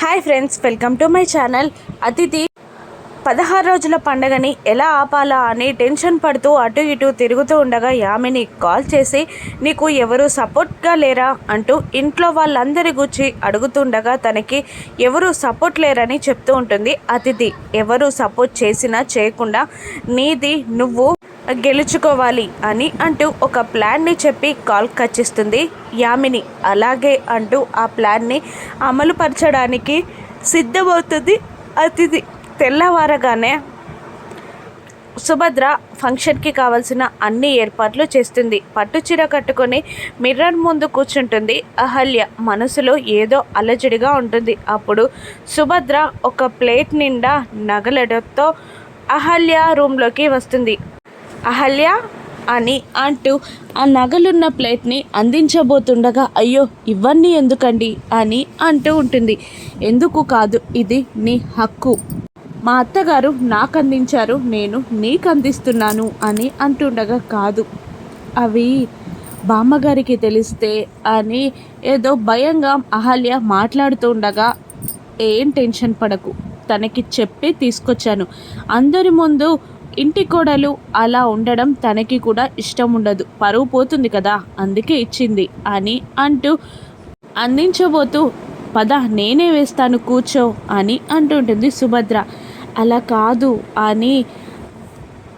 Hi friends welcome to my channel. అతిథి పదహారు రోజుల పండగని ఎలా ఆపాలా అని టెన్షన్ పడుతూ అటు ఇటు తిరుగుతూ ఉండగా యామిని కాల్ చేసి నీకు ఎవరు సపోర్ట్గా లేరా అంటూ ఇంట్లో వాళ్ళందరి గురించి అడుగుతుండగా తనకి ఎవరు సపోర్ట్ లేరని చెప్తూ ఉంటుంది. అతిథి ఎవరు సపోర్ట్ చేసినా చేయకుండా నీది నువ్వు గెలుచుకోవాలి అని అంటూ ఒక ప్లాన్ని చెప్పి కాల్ కచ్చిస్తుంది యామిని. అలాగే అంటూ ఆ ప్లాన్ని అమలుపరచడానికి సిద్ధమవుతుంది అతిథి. తెల్లవారగానే సుభద్ర ఫంక్షన్కి కావాల్సిన అన్ని ఏర్పాట్లు చేస్తుంది. పట్టు చీర కట్టుకొని మిర్రర్ ముందు కూర్చుంటుంది. అహల్య మనసులో ఏదో అలజడిగా ఉంటుంది. అప్పుడు సుభద్ర ఒక ప్లేట్ నిండా నగలడంతో అహల్య రూమ్లోకి వస్తుంది. అహల్య అని అంటూ ఆ నగలున్న ప్లేట్ని అందించబోతుండగా అయ్యో ఇవన్నీ ఎందుకండి? అని అంటూ ఉంటుంది. ఎందుకు కాదు ఇది నీ హక్కు. మా అత్తగారు నాకు అందించారు నేను నీకు అందిస్తున్నాను అని అంటుండగా కాదు. అవి బామ్మగారికి తెలిస్తే అని ఏదో భయంగా అహల్య మాట్లాడుతూ ఉండగా ఏం టెన్షన్ పడకు. తనకి చెప్పి తీసుకొచ్చాను. అందరి ముందు ఇంటి కోడలు అలా ఉండడం తనకి కూడా ఇష్టం ఉండదు. పరువు పోతుంది కదా అందుకే ఇచ్చింది అని అంటూ అందించబోతూ పద నేనే వేస్తాను కూర్చో అని అంటుంటుంది సుభద్ర. అలా కాదు అని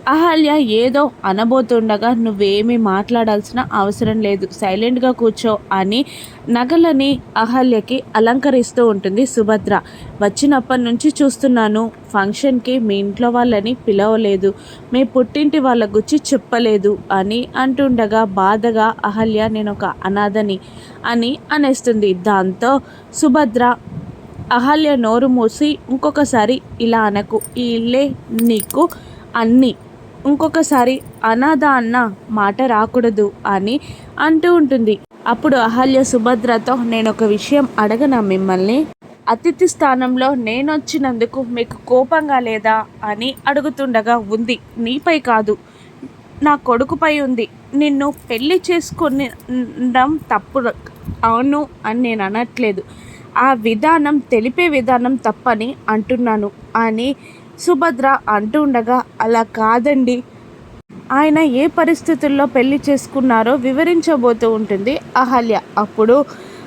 అహల్య ఏదో అనబోతుండగా నువ్వేమీ మాట్లాడాల్సిన అవసరం లేదు. సైలెంట్గా కూర్చో అని నగలని అహల్యకి అలంకరిస్తూ ఉంటుంది సుభద్ర. వచ్చినప్పటి నుంచి చూస్తున్నాను ఫంక్షన్కి మీ ఇంట్లో వాళ్ళని పిలవలేదు మీ పుట్టింటి వాళ్ళ గురించి చెప్పలేదు అని అంటుండగా బాధగా అహల్య నేను ఒక అనాథని అని అనేస్తుంది. దాంతో సుభద్ర అహల్య నోరు మూసి ఇంకొకసారి ఇలా అనకు ఈ ఇల్లే నీకు అన్నీ ఇంకొకసారి అనాథ అన్న మాట రాకూడదు అని అంటూ ఉంటుంది. అప్పుడు అహల్య సుభద్రతో నేను ఒక విషయం అడగనా మిమ్మల్ని? అతిథి స్థానంలో నేను వచ్చినందుకు మీకు కోపంగా లేదా అని అడుగుతుండగా ఉంది నీపై కాదు. నా కొడుకుపై ఉంది. నిన్ను పెళ్ళి చేసుకునడం తప్పు. అవును అని నేను అనట్లేదు. ఆ విధానం తెలిపే విధానం తప్పని అంటున్నాను అని సుభద్ర అంటుండగా అలా కాదండి. ఆయన ఏ పరిస్థితుల్లో పెళ్ళి చేసుకున్నారో వివరించబోతూ ఉంటుంది అహల్య. అప్పుడు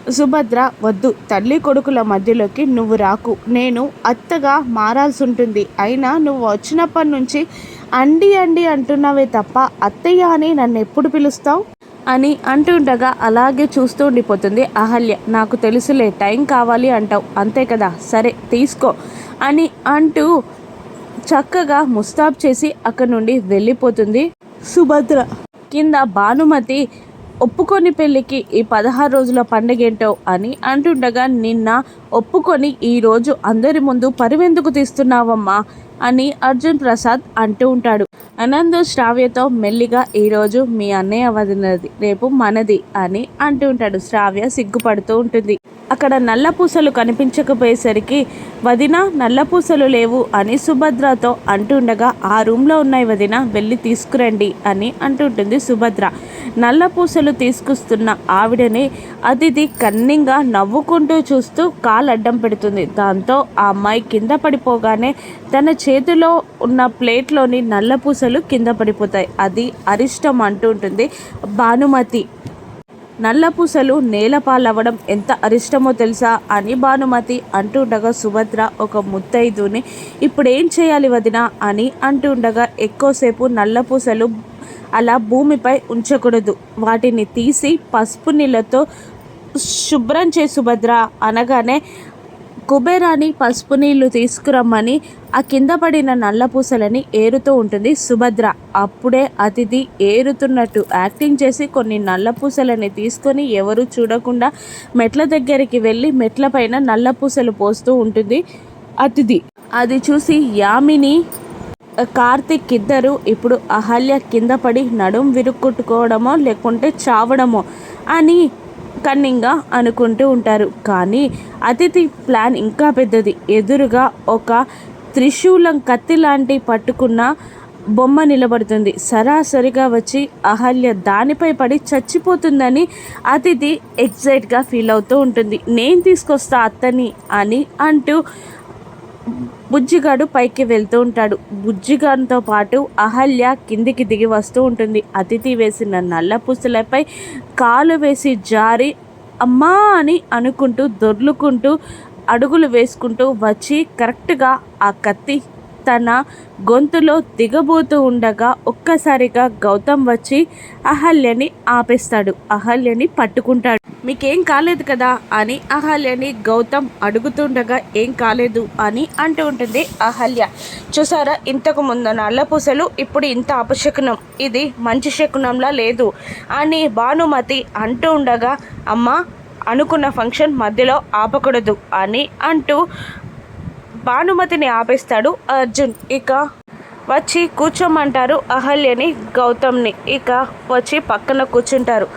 సుభద్ర వద్దు తల్లి కొడుకుల మధ్యలోకి నువ్వు రాకు. నేను అత్తగా మారాల్సి ఉంటుంది అయినా నువ్వు వచ్చినప్పటి నుంచి అండి అండి అంటున్నావే తప్ప అత్తయ్య అని నన్ను ఎప్పుడు పిలుస్తావు? అని అంటుండగా అలాగే చూస్తూ ఉండిపోతుంది అహల్య. నాకు తెలుసులే టైం కావాలి అంటావు. అంతే కదా? సరే తీసుకో అని అంటూ చక్కగా ముస్తాబ్ చేసి అక్కడి నుండి వెళ్ళిపోతుంది. సుభద్ర. కింద భానుమతి ఒప్పుకొని పెళ్ళికి ఈ పదహారు రోజుల పండుగేంటో అని అంటుండగా నిన్న ఒప్పుకొని ఈరోజు అందరి ముందు పరివెందుకు తీస్తున్నావమ్మా అని అర్జున్ ప్రసాద్ అంటూ ఉంటాడు. అనంద్ శ్రావ్యతో మెల్లిగా ఈరోజు మీ అన్నయ్య వదినది రేపు మనది అని అంటూ ఉంటాడు. శ్రావ్య సిగ్గుపడుతూ ఉంటుంది. అక్కడ నల్లపూసలు కనిపించకపోయేసరికి వదిన నల్లపూసలు లేవు అని సుభద్రతో అంటుండగా ఆ రూమ్లో ఉన్నాయి వదిన వెళ్ళి తీసుకురండి అని అంటుంటుంది సుభద్ర. నల్లపూసలు తీసుకొస్తున్న ఆవిడని అతిథి కన్నింగా నవ్వుకుంటూ చూస్తూ కాలు అడ్డం పెడుతుంది. దాంతో ఆ అమ్మాయి కింద పడిపోగానే తన చేతిలో ఉన్న ప్లేట్లోని నల్లపూసలు కింద పడిపోతాయి. అది అరిష్టం అంటుంటుంది భానుమతి. నల్లపూసలు నేలపాలవ్వడం ఎంత అరిష్టమో తెలుసా అని భానుమతి అంటుండగా సుభద్ర ఒక ముత్తైదుని ఇప్పుడు ఏం చేయాలి వదిన? అని అంటుండగా ఎక్కువసేపు నల్లపూసలు అలా భూమిపై ఉంచకూడదు. వాటిని తీసి పసుపు నీళ్ళతో శుభ్రం చే సుభద్ర అనగానే కుబేరాని పసుపు నీళ్ళు తీసుకురమ్మని ఆ కింద పడిన నల్లపూసలని ఏరుతూ ఉంటుంది సుభద్ర. అప్పుడే అతిథి ఏరుతున్నట్టు యాక్టింగ్ చేసి కొన్ని నల్లపూసలని తీసుకొని ఎవరు చూడకుండా మెట్ల దగ్గరికి వెళ్ళి మెట్ల పైన నల్లపూసలు పోస్తూ ఉంటుంది అతిథి. అది చూసి యామిని కార్తిక్ ఇద్దరు ఇప్పుడు అహల్య కింద పడి నడుం విరుక్కుట్టుకోవడమో లేకుంటే చావడమో అని కన్నింగా అనుకుంటూ ఉంటారు. కానీ అతిథి ప్లాన్ ఇంకా పెద్దది. ఎదురుగా ఒక త్రిశూలం కత్తి లాంటి పట్టుకున్న బొమ్మ నిలబడుతుంది. సరాసరిగా వచ్చి అహల్య దానిపై పడి చచ్చిపోతుందని అతిథి ఎగ్జైట్గా ఫీల్ అవుతూ ఉంటుంది. నేను తీసుకొస్తా అత్తని అని అంటూ బుజ్జిగాడు పైకి వెళ్తూ ఉంటాడు. బుజ్జిగాడుతో పాటు అహల్య కిందికి దిగి వస్తూ ఉంటుంది. అతిథి వేసిన నల్ల పుసలపై కాలు వేసి జారి అమ్మా అని అనుకుంటూ దొర్లుకుంటూ అడుగులు వేసుకుంటూ వచ్చి కరెక్ట్గా ఆ కత్తి తన గొంతులో దిగబోతూ ఉండగా ఒక్కసారిగా గౌతమ్ వచ్చి అహల్యని ఆపేస్తాడు. అహల్యని పట్టుకుంటాడు. మీకేం కాలేదు కదా అని అహల్యని గౌతమ్ అడుగుతుండగా ఏం కాలేదు అని అంటూ ఉంటుంది అహల్య. చూసారా ఇంతకు ముందు నల్లపూసలు ఇప్పుడు ఇంత అపశకునం. ఇది మంచి శకునంలా లేదు అని భానుమతి అంటూ ఉండగా అమ్మ అనుకున్న ఫంక్షన్ మధ్యలో ఆపకూడదు అని అంటూ భానుమతిని ఆపేస్తాడు అర్జున్. ఇక వచ్చి కూర్చోమంటారు అహల్యని గౌతమ్ని. ఇక వచ్చి పక్కన కూర్చుంటారు.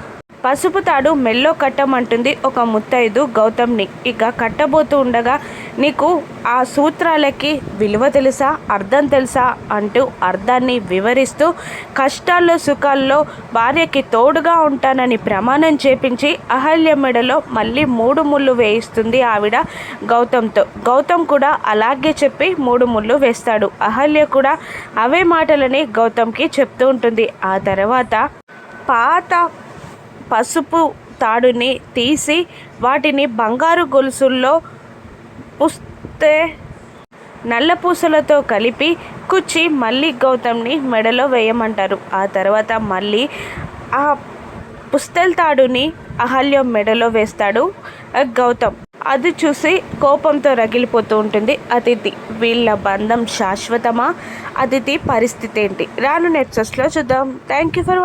పసుపు తాడు మెల్లో కట్టమంటుంది ఒక ముత్తైదు గౌతమ్ని. ఇక కట్టబోతూ ఉండగా నీకు ఆ సూత్రాలకి విలువ తెలుసా అర్థం తెలుసా అంటూ అర్థాన్ని వివరిస్తూ కష్టాల్లో సుఖాల్లో భార్యకి తోడుగా ఉంటానని ప్రమాణం చేపించి అహల్య మెడలో మళ్ళీ మూడు ముళ్ళు వేయిస్తుంది ఆవిడ గౌతమ్తో. గౌతమ్ కూడా అలాగే చెప్పి మూడు ముళ్ళు వేస్తాడు. అహల్య కూడా అవే మాటలని గౌతమ్కి చెప్తూ ఉంటుంది. ఆ తర్వాత పాత పసుపు తాడుని తీసి వాటిని బంగారు గొలుసుల్లో పుస్తే నల్లపూసలతో కలిపి కుచ్చి మళ్ళీ గౌతమ్ని మెడలో వేయమంటారు. ఆ తర్వాత మళ్ళీ ఆ పుస్తెల్ తాడుని అహల్య మెడలో వేస్తాడు గౌతమ్. అది చూసి కోపంతో రగిలిపోతూ ఉంటుంది. అతిథి వీళ్ళ బంధం శాశ్వతమా? అతిథి పరిస్థితి ఏంటి? రాను నెట్సెస్లో చూద్దాం. Thank you for